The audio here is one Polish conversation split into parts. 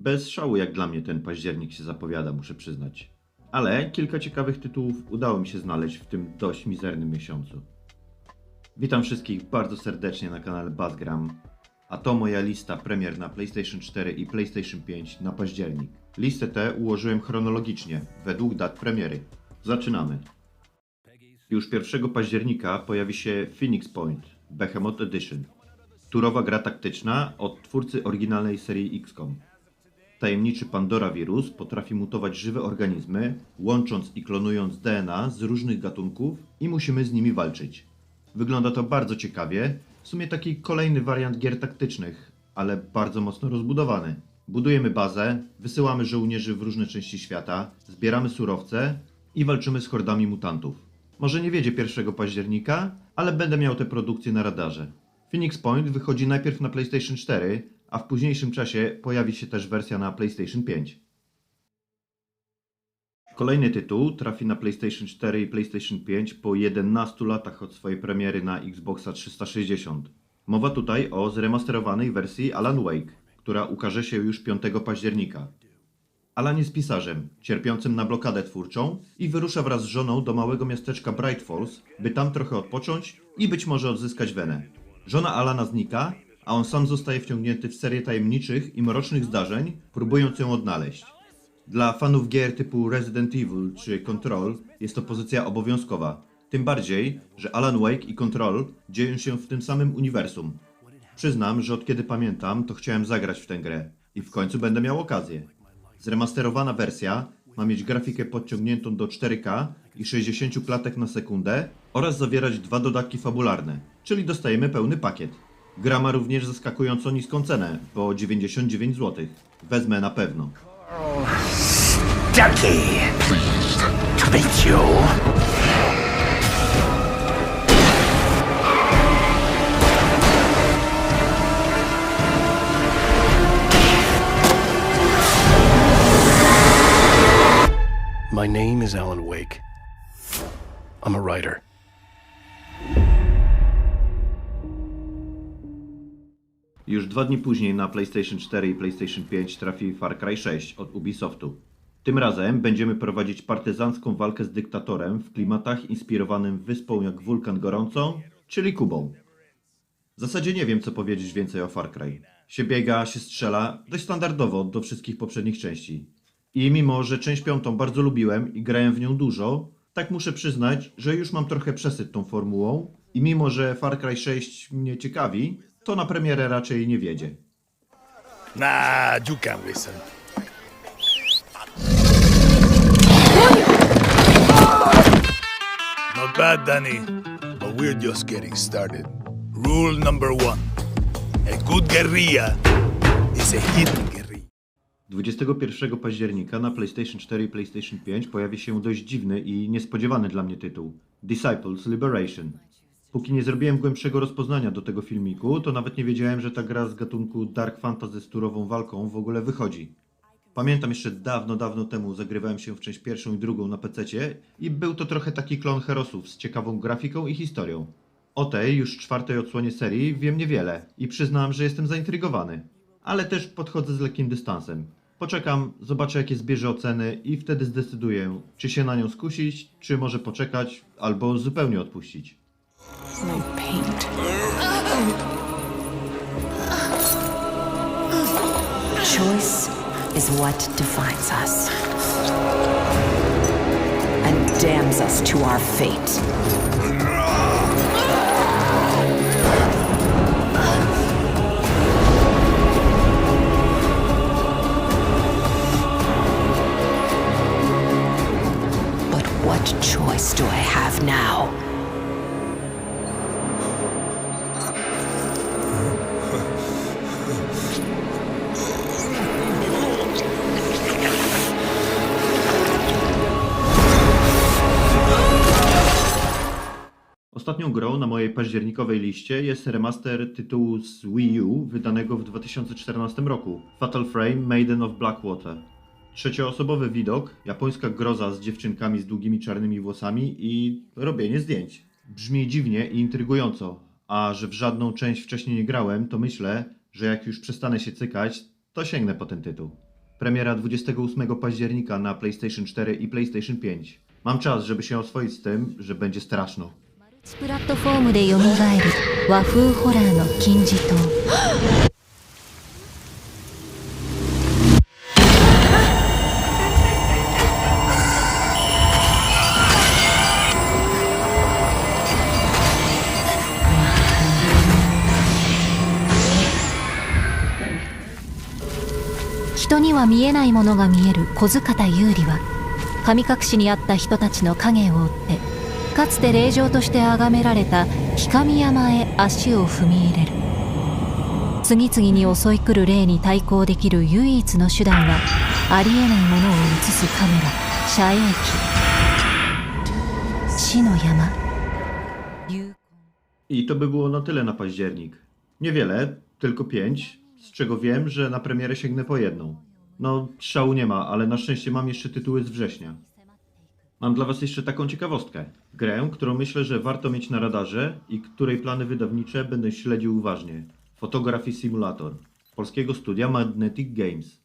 Bez szału jak dla mnie ten październik się zapowiada, muszę przyznać. Ale kilka ciekawych tytułów udało mi się znaleźć w tym dość mizernym miesiącu. Witam wszystkich bardzo serdecznie na kanale Buzzgram, a to moja lista premier na PlayStation 4 i PlayStation 5 na październik. Listę tę ułożyłem chronologicznie, według dat premiery. Zaczynamy. Już 1 października pojawi się Phoenix Point Behemoth Edition. Turowa gra taktyczna od twórcy oryginalnej serii XCOM. Tajemniczy Pandora wirus potrafi mutować żywe organizmy, łącząc i klonując DNA z różnych gatunków i musimy z nimi walczyć. Wygląda to bardzo ciekawie, w sumie taki kolejny wariant gier taktycznych, ale bardzo mocno rozbudowany. Budujemy bazę, wysyłamy żołnierzy w różne części świata, zbieramy surowce i walczymy z hordami mutantów. Może nie wiedzie 1 października, ale będę miał te produkcje na radarze. Phoenix Point wychodzi najpierw na PlayStation 4, a w późniejszym czasie pojawi się też wersja na PlayStation 5. Kolejny tytuł trafi na PlayStation 4 i PlayStation 5 po 11 latach od swojej premiery na Xboxa 360. Mowa tutaj o zremasterowanej wersji Alan Wake, która ukaże się już 5 października. Alan jest pisarzem, cierpiącym na blokadę twórczą i wyrusza wraz z żoną do małego miasteczka Bright Falls, by tam trochę odpocząć i być może odzyskać Wenę. Żona Alana znika, a on sam zostaje wciągnięty w serię tajemniczych i mrocznych zdarzeń, próbując ją odnaleźć. Dla fanów gier typu Resident Evil czy Control jest to pozycja obowiązkowa. Tym bardziej, że Alan Wake i Control dzieją się w tym samym uniwersum. Przyznam, że od kiedy pamiętam, to chciałem zagrać w tę grę i w końcu będę miał okazję. Zremasterowana wersja ma mieć grafikę podciągniętą do 4K i 60 klatek na sekundę oraz zawierać dwa dodatki fabularne, czyli dostajemy pełny pakiet. Gra ma również zaskakująco niską cenę, bo 99 zł. Wezmę na pewno. Ducky. Pleased to meet you. My name is Alan Wake. I'm a writer. Już dwa dni później na PlayStation 4 i PlayStation 5 trafi Far Cry 6 od Ubisoftu. Tym razem będziemy prowadzić partyzancką walkę z dyktatorem w klimatach inspirowanym wyspą jak wulkan gorącą, czyli Kubą. W zasadzie nie wiem, co powiedzieć więcej o Far Cry. Się biega, się strzela, dość standardowo do wszystkich poprzednich części. I mimo, że część piątą bardzo lubiłem i grałem w nią dużo, tak muszę przyznać, że już mam trochę przesyt tą formułą i mimo, że Far Cry 6 mnie ciekawi, to na premierę raczej nie wiedzie. You can listen. Not bad, Danny, but we're just getting started. Rule number one a good guerrilla is a hidden guerrilla. 21 października na PlayStation 4 i PlayStation 5 pojawi się dość dziwny i niespodziewany dla mnie tytuł Disciples Liberation. Póki nie zrobiłem głębszego rozpoznania do tego filmiku, to nawet nie wiedziałem, że ta gra z gatunku Dark Fantasy z turową walką w ogóle wychodzi. Pamiętam jeszcze dawno, dawno temu zagrywałem się w część pierwszą i drugą na PC i był to trochę taki klon Herosów z ciekawą grafiką i historią. O tej, już czwartej odsłonie serii, wiem niewiele i przyznam, że jestem zaintrygowany. Ale też podchodzę z lekkim dystansem. Poczekam, zobaczę jakie zbierze oceny i wtedy zdecyduję, czy się na nią skusić, czy może poczekać, albo zupełnie odpuścić. No paint. Choice is what defines us and damns us to our fate. But what choice do I have now? Ostatnią grą na mojej październikowej liście jest remaster tytułu z Wii U wydanego w 2014 roku Fatal Frame Maiden of Blackwater. Trzecioosobowy widok, japońska groza z dziewczynkami z długimi czarnymi włosami i robienie zdjęć. Brzmi dziwnie i intrygująco, a że w żadną część wcześniej nie grałem, to myślę, że jak już przestanę się cykać, to sięgnę po ten tytuł. Premiera 28 października na PlayStation 4 i PlayStation 5. Mam czas, żeby się oswoić z tym, że będzie straszno. プラットフォームで蘇る和風ホラーの金字塔。人には見えないものが見える小塚田有利は神隠しにあった人たちの影を追ってかつて霊場として崇められた氷上山へ足を踏み入れる次々に襲い来る霊に対抗できる唯一の手段はありえないものを映すカメラ遮影機死の山流 I to by było na tyle na październik. Niewiele, tylko pięć, z czego wiem, że na premierę sięgnę po jedną. No, szału nie ma, ale na szczęście mam jeszcze tytuły z września. Mam dla Was jeszcze taką ciekawostkę. Grę, którą myślę, że warto mieć na radarze i której plany wydawnicze będę śledził uważnie. Photography Simulator. Polskiego studia Magnetic Games.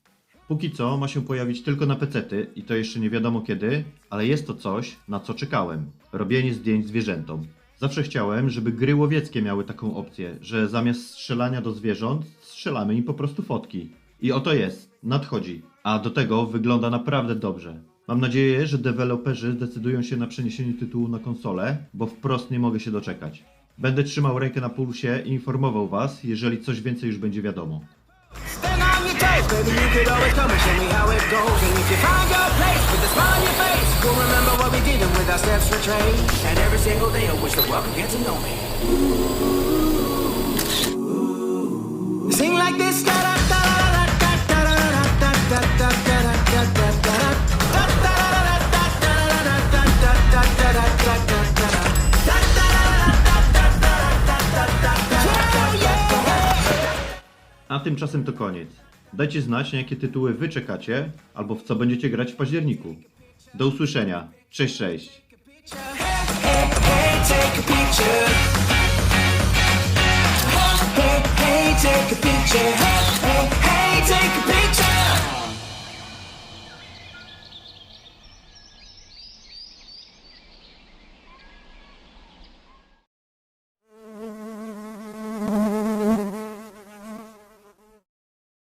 Póki co ma się pojawić tylko na pecety i to jeszcze nie wiadomo kiedy, ale jest to coś, na co czekałem. Robienie zdjęć zwierzętom. Zawsze chciałem, żeby gry łowieckie miały taką opcję, że zamiast strzelania do zwierząt, strzelamy im po prostu fotki. I oto jest, nadchodzi. A do tego wygląda naprawdę dobrze. Mam nadzieję, że deweloperzy zdecydują się na przeniesienie tytułu na konsolę, bo wprost nie mogę się doczekać. Będę trzymał rękę na pulsie i informował Was, jeżeli coś więcej już będzie wiadomo. Sing tymczasem to koniec. Dajcie znać, na jakie tytuły wy czekacie, albo w co będziecie grać w październiku. Do usłyszenia. Cześć, cześć. Take a picture. Hey, hey, take a picture.